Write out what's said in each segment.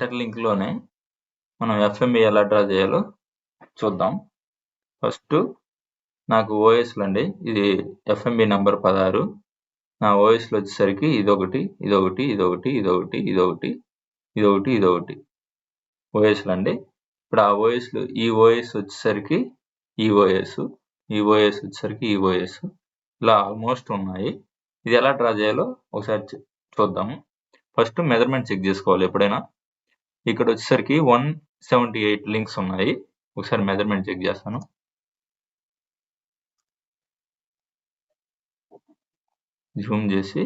Enter లింక్లోనే మనం FMB ఎలా draw చేయాలో చూద్దాం. ఫస్ట్ నాకు ఓఎస్లు అండి. ఇది ఎఫ్ఎంబి నంబర్ పదహారు. నా ఓఎస్లు వచ్చేసరికి ఇదొకటి ఇదొకటి ఇదొకటి ఇదొకటి ఇదొకటి ఇదొకటి ఇదొకటి. ఓఎస్లు అండి. ఇప్పుడు ఆ ఓఎస్లు ఈ ఓఎస్ వచ్చేసరికి ఈ ఓఎస్ ఈ ఓఎస్ వచ్చేసరికి ఈ ఓఎస్ ఇలా ఆల్మోస్ట్ ఉన్నాయి. ఇది ఎలా డ్రా చేయాలో ఒకసారి చూద్దాము ఫస్ట్ మెజర్మెంట్ చెక్ చేసుకోవాలి ఎప్పుడైనా. ఇక్కడ వచ్చేసరికి వన్ సెవెంటీ ఎయిట్ లింక్స్ ఉన్నాయి. ఒకసారి మెజర్మెంట్ చెక్ చేస్తాను. జూమ్ చేసి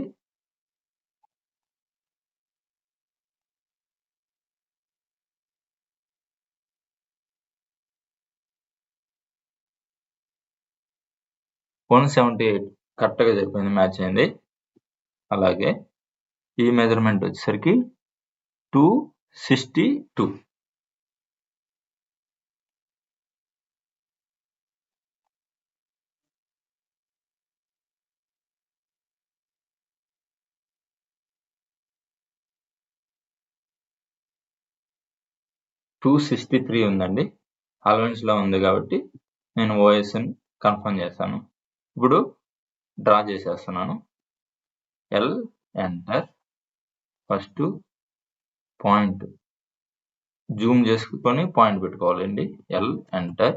వన్ సెవెంటీ ఎయిట్ కరెక్ట్గా సరిపోయింది మ్యాచ్ అయింది. అలాగే ఈ మెజర్మెంట్ వచ్చేసరికి two sixty two. Two sixty three ఉందండి. అలవెన్స్లో ఉంది కాబట్టి నేను ఓఎస్ని కన్ఫర్మ్ చేస్తాను. ఇప్పుడు డ్రా చేసేస్తున్నాను. L enter. First point zoom చేసుకొని పాయింట్ పెట్టుకోవాలండి. ఎల్ ఎంటర్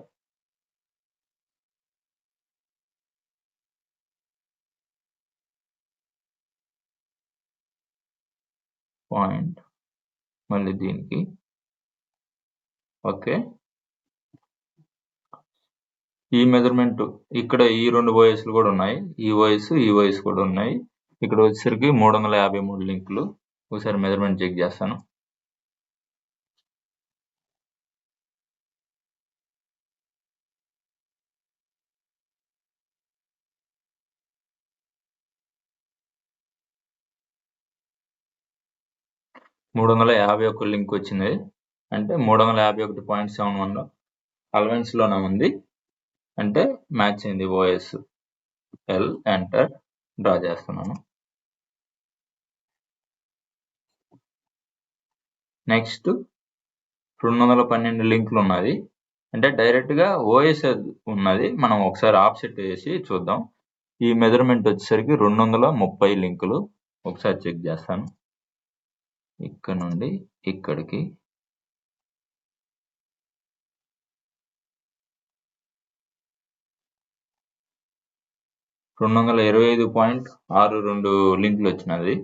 పాయింట్ మళ్ళీ దీనికి. ఓకే ఈ మెజర్మెంట్ ఇక్కడ ఈ రెండు వయసులు కూడా ఉన్నాయి. ఈ వయసు ఈ వయసు కూడా ఉన్నాయి. ఇక్కడ వచ్చేసరికి మూడు వందల యాభై మూడు లింకులు. ఒకసారి మెజర్మెంట్ చెక్ చేస్తాను. మూడు వందల యాభై ఒక్క లింక్ వచ్చింది. అంటే మూడు వందల యాభై ఒకటి పాయింట్ సెవెన్ వన్ అలవెన్స్లోనే ఉంది. అంటే మ్యాచ్ అయింది ఓఎస్ ఎల్ ఎంటర్ డ్రా చేస్తున్నాను. నెక్స్ట్ రెండు వందల పన్నెండు లింకులు ఉన్నది అంటే డైరెక్ట్గా ఓఎస్ ఉన్నది. మనం ఒకసారి ఆఫ్సెట్ వేసి చూద్దాం. ఈ మెజర్మెంట్ వచ్చేసరికి రెండు వందల ముప్పై లింకులు. ఒకసారి చెక్ చేస్తాను. ఇక్కడ నుండి ఇక్కడికి. రెండు వందల ఇరవై ఐదు పాయింట్ ఆరు రెండు లింకులు వచ్చినది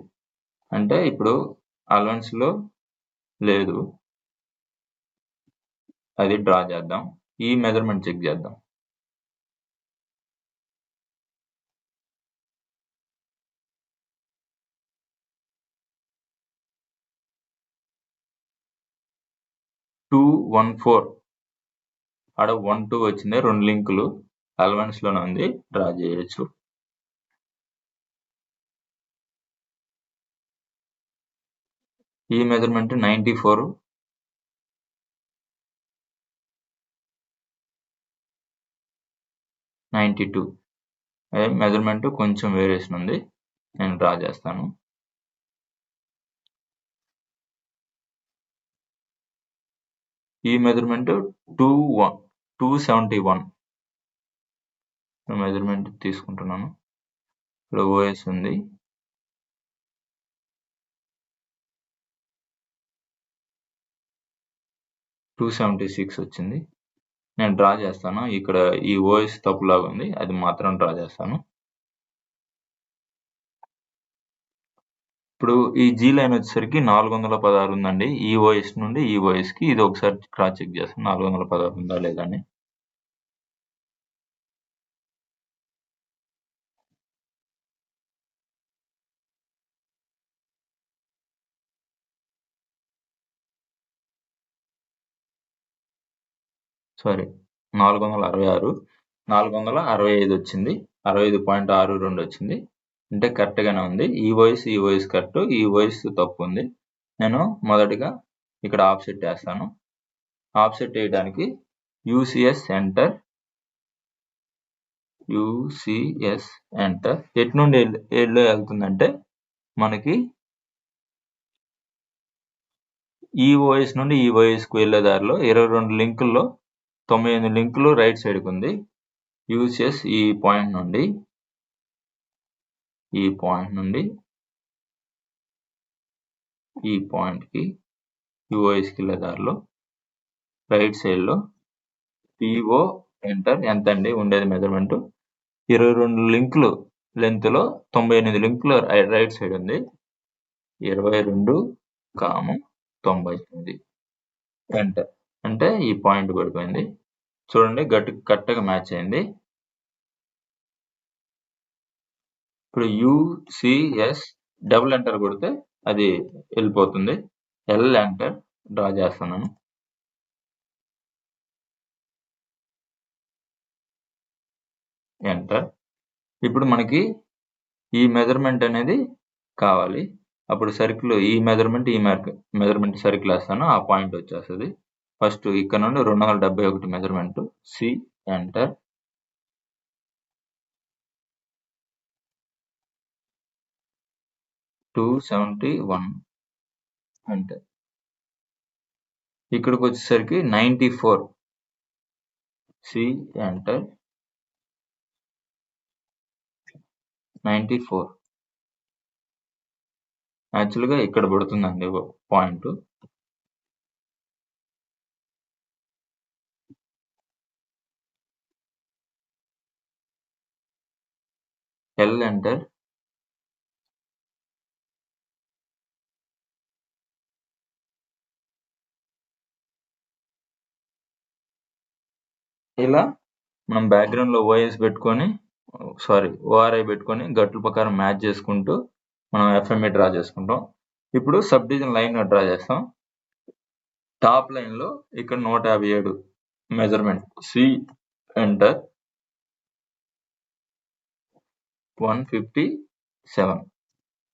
అంటే ఇప్పుడు అలవెన్స్లో లేదు. అది డ్రా చేద్దాం. ఈ మెజర్మెంట్ చెక్ చేద్దాం. టూ వన్ ఫోర్ ఆడ వన్ టూ వచ్చింది. రెండు లింకులు అలవెన్స్‌లోనే ఉంది. డ్రా చేయొచ్చు. ఈ measurement ninety four ninety two అదే మెజర్మెంట్ కొంచెం వేరియేషన్ ఉంది. నేను డ్రా చేస్తాను. ఈ measurement two one two seventy one measurement తీసుకుంటున్నాను. ఇక్కడ ఓఎస్ ఉంది. టూ సెవెంటీ సిక్స్ వచ్చింది. నేను డ్రా చేస్తాను. ఇక్కడ ఈ ఓఎస్ తప్పులాగా ఉంది. అది మాత్రం డ్రా చేస్తాను. ఇప్పుడు ఈ జీ లైన్ వచ్చేసరికి నాలుగు వందల పదహారు ఉందండి. ఈ ఓఎస్ నుండి ఈ ఓఎస్కి ఇది ఒకసారి క్రాస్ చెక్ చేస్తాను. నాలుగు వందల పదహారు ఉందా లేదా అని. సారీ నాలుగు వందల అరవై ఆరు. నాలుగు వందల అరవై ఐదు వచ్చింది. అరవై ఐదు పాయింట్ ఆరు రెండు వచ్చింది. అంటే కరెక్ట్గానే ఉంది. ఈ వాయిస్ ఈ వాయిస్ కరెక్ట్ ఈ వాయిస్ తప్పు ఉంది. నేను మొదటిగా ఇక్కడ ఆఫ్సెట్ వేస్తాను. ఆఫ్సెట్ వేయడానికి యూసిఎస్ ఎంటర్ యూసిఎస్ ఎంటర్ ఎటు నుండి ఎల్లో వెళ్తుందంటే మనకి ఈ ఓఎస్ నుండి ఈ ఓఎస్కి వెళ్ళే దారిలో ఇరవై రెండు లింకుల్లో తొంభై ఎనిమిది లింకులు రైట్ సైడ్కి ఉంది. యూజ్ చేసి ఈ పాయింట్ నుండి ఈ పాయింట్ నుండి ఈ పాయింట్కి ఈ ఓఎస్కి వెళ్ళే దారిలో రైట్ సైడ్లో పిఓ ఎంటర్ ఎంత అండి? ఉండేది మెజర్మెంట్. ఇరవై రెండు లింకులు లెంత్లో తొంభై ఎనిమిది లింకులు రైట్ సైడ్ ఉంది. ఇరవై రెండు కాము తొంభై ఎనిమిది. ఎంటర్. అంటే ఈ పాయింట్ పడిపోయింది. చూడండి గట్టి కరెక్ట్గా మ్యాచ్ అయింది. ఇప్పుడు యుసిఎస్ డబుల్ ఎంటర్ కొడితే అది వెళ్ళిపోతుంది. ఎల్ ఎంటర్ డ్రా చేస్తున్నాను. ఎంటర్. ఇప్పుడు మనకి ఈ మెజర్మెంట్ అనేది కావాలి. అప్పుడు సర్కిల్ ఈ మెజర్మెంట్ ఈ మెజర్మెంట్ సర్కిల్ వేస్తాను ఆ పాయింట్ వచ్చేస్తుంది. ఫస్ట్ ఇక్కడ నుండి రెండు వందల డెబ్బై ఒకటి measurement C enter two seventy one enter ఇక్కడికి వచ్చేసరికి ninety four C enter ninety four యాక్చువల్గా ఇక్కడ పడుతుందండి పాయింట్ ఎల్ ఎంటర్ ఇలా మనం బ్యాక్గ్రౌండ్లో ఓఎస్ పెట్టుకొని సారీ ఓఆర్ఐ పెట్టుకొని గట్ల ప్రకారం మ్యాచ్ చేసుకుంటూ మనం ఎఫ్ఎంఏ డ్రా చేసుకుంటాం. ఇప్పుడు సబ్ డివిజన్ లైన్ డ్రా చేస్తాం. టాప్ లైన్లో ఇక్కడ నూట యాభై ఏడు measurement C enter one fifty seven.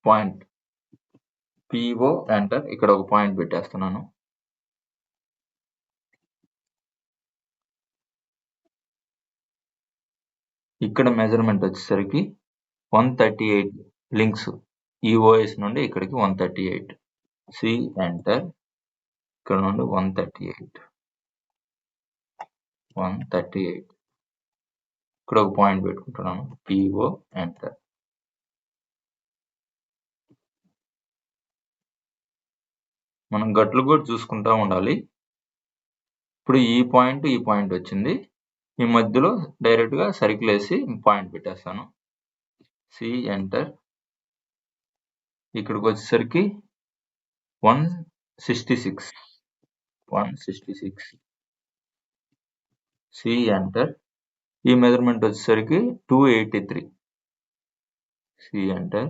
Point PO enter ఇక్కడ ఒక పాయింట్ పెట్టేస్తున్నాను. ఇక్కడ మెజర్మెంట్ వచ్చేసరికి one thirty eight links EOS నుండి ఇక్కడికి one thirty eight. C enter ఇక్కడ నుండి one thirty eight. One thirty eight. ఇక్కడ ఒక పాయింట్ పెట్టుకుంటున్నాను పిఓ ఎంటర్ మనం గట్లు కూడా చూసుకుంటా ఉండాలి. ఇప్పుడు ఈ పాయింట్ ఈ పాయింట్ వచ్చింది. ఈ మధ్యలో డైరెక్ట్గా సర్కిల్ వేసి పాయింట్ పెట్టేస్తాను. సి ఎంటర్ ఇక్కడికి వచ్చేసరికి one sixty six one sixty six C enter ఈ మెజర్మెంట్ వచ్చేసరికి two eighty three C enter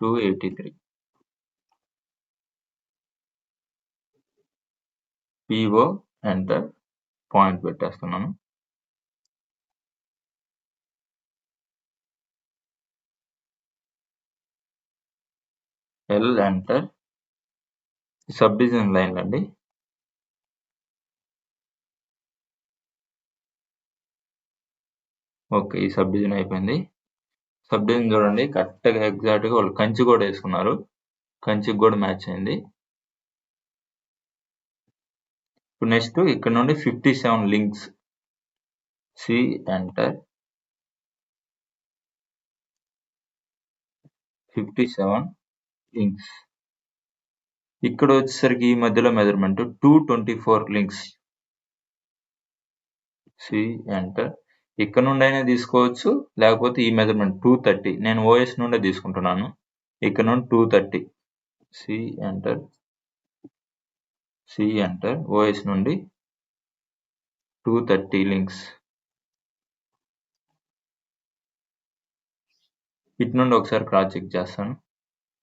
two eighty three PO enter point పెట్టేస్తున్నాను. L enter sub division line అండి. ఓకే ఈ సబ్ డివిజన్ అయిపోయింది. Sub division చూడండి కరెక్ట్గా ఎగ్జాక్ట్గా వాళ్ళు కంచి కూడా వేసుకున్నారు. కంచికి కూడా మ్యాచ్ అయింది. ఇప్పుడు నెక్స్ట్ ఇక్కడ నుండి fifty seven links. C enter. Fifty seven links. ఇక్కడ వచ్చేసరికి ఈ మధ్యలో measurement. Two twenty four links. C enter. ఇక్కడ నుండి అయినా తీసుకోవచ్చు లేకపోతే ఈ మెజర్మెంట్ టూ థర్టీ నేను ఓఎస్ నుండే తీసుకుంటున్నాను. ఇక్కడ నుండి two thirty C enter C enter OS నుండి టూ థర్టీ లింక్స్ ఇటు నుండి ఒకసారి క్రాస్ చెక్ చేస్తాను.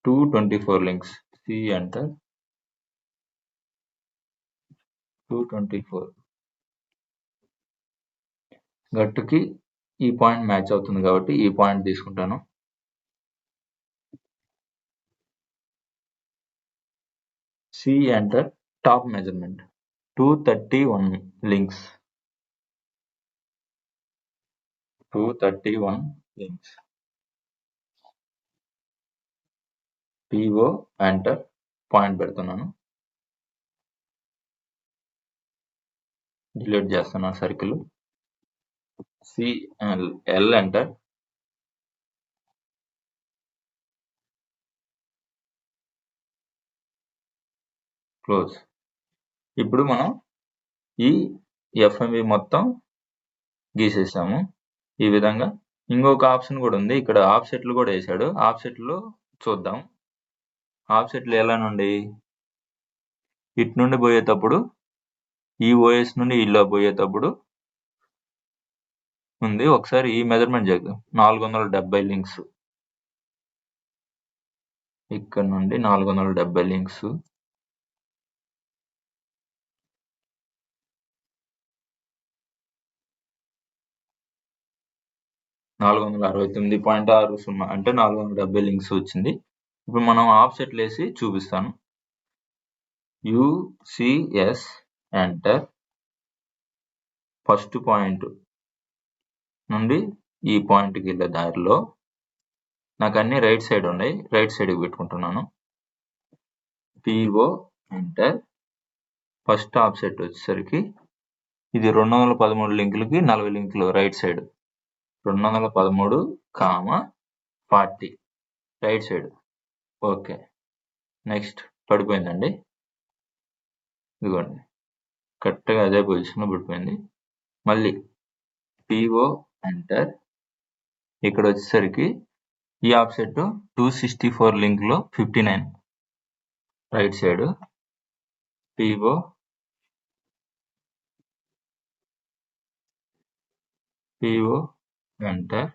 Two twenty four links C enter two twenty four గట్టుకి ఈ పాయింట్ మ్యాచ్ అవుతుంది కాబట్టి ఈ పాయింట్ తీసుకుంటాను. C enter top measurement two thirty one links two thirty one links PO enter point పెడుతున్నాను. డిలీట్ చేస్తున్నాను circle C L enter close ఇప్పుడు మనం ఈ ఎఫ్ఎంవి మొత్తం గీసేసాము. ఈ విధంగా ఇంకొక ఆప్షన్ కూడా ఉంది. ఇక్కడ ఆఫ్సెట్లు కూడా వేసాడు. ఆఫ్సెట్లు చూద్దాం. ఆఫ్సెట్లు ఎలా నుండి? ఇటు నుండి పోయేటప్పుడు ఈ ఓఎస్ నుండి ఇలా పోయేటప్పుడు ఉంది. ఒకసారి ఈ మెజర్మెంట్ చేద్దాం. నాలుగు వందల డెబ్బై లింక్స్ ఇక్కడ నుండి నాలుగు వందల డెబ్బై లింక్స్ నాలుగు వందల అరవై తొమ్మిది పాయింట్ ఆరు సున్నా అంటే నాలుగు వందల డెబ్బై లింక్స్ వచ్చింది. ఇప్పుడు మనం ఆఫ్సెట్లు వేసి చూపిస్తాను. యుసిఎస్ ఎంటర్ ఫస్ట్ పాయింట్ నుండి ఈ పాయింట్కి వెళ్ళే దారిలో నాకు అన్ని రైట్ సైడ్ ఉన్నాయి. రైట్ సైడ్కి పెట్టుకుంటున్నాను. పిఓ ఎంటర్ ఫస్ట్ ఆఫ్సెట్ వచ్చేసరికి ఇది రెండు వందల పదమూడు లింకులకి నలభై లింకులు రైట్ సైడ్ రెండు వందల పదమూడు comma forty. Right side okay next పడిపోయిందండి. ఇదిగోండి. కరెక్ట్గా అదే పొజిషన్లో పడిపోయింది. మళ్ళీ పిఓ ఎంటర్ ఇక్కడ వచ్చేసరికి ఈ offset two sixty four లింక్లో fifty nine right side PO PO enter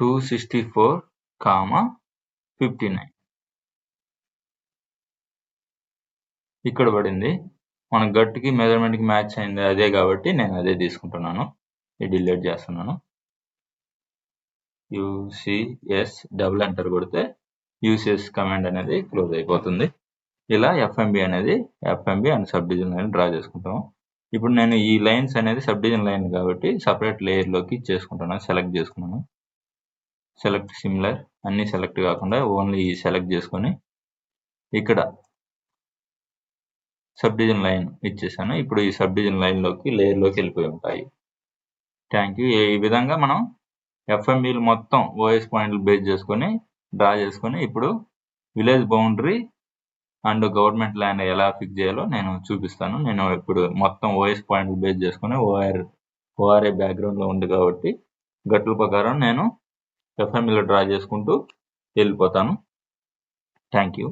two sixty four comma fifty nine ఇక్కడ పడింది మన గట్టుకి మెజర్మెంట్కి మ్యాచ్ అయింది అదే కాబట్టి నేను అదే తీసుకుంటున్నాను. ఇది డిలీట్ చేస్తున్నాను. యూసిఎస్ డబుల్ ఎంటర్ కొడితే యూసిఎస్ కమాండ్ అనేది క్లోజ్ అయిపోతుంది. ఇలా ఎఫ్ఎంబి అనేది FMB and sub division line draw చేసుకుంటాము. ఇప్పుడు నేను ఈ లైన్స్ అనేది సబ్ డివిజన్ లైన్ కాబట్టి సపరేట్ లేయర్లోకి చేసుకుంటున్నాను సెలెక్ట్ చేసుకున్నాను. సెలెక్ట్ సిమిలర్ అన్ని సెలెక్ట్ కాకుండా ఓన్లీ ఈ సెలెక్ట్ చేసుకొని ఇక్కడ సబ్ డివిజన్ లైన్ ఇచ్చేసాను. ఇప్పుడు ఈ సబ్ డివిజన్ లైన్లోకి లేయర్లోకి వెళ్ళిపోయి ఉంటాయి. థ్యాంక్ యూ ఈ విధంగా మనం ఎఫ్ఎంబీలు మొత్తం ఓఎస్ పాయింట్లు బేస్ చేసుకొని డ్రా చేసుకొని ఇప్పుడు village boundary and government land ఎలా ఫిక్స్ చేయాలో నేను చూపిస్తాను. నేను ఇప్పుడు మొత్తం ఓఎస్ పాయింట్లు బేస్ చేసుకొని ఓఆర్ ఓఆర్ఏ బ్యాక్గ్రౌండ్లో ఉంది కాబట్టి గట్ల ప్రకారం నేను ఎఫ్ఎంఈలో డ్రా చేసుకుంటూ వెళ్ళిపోతాను. Thank you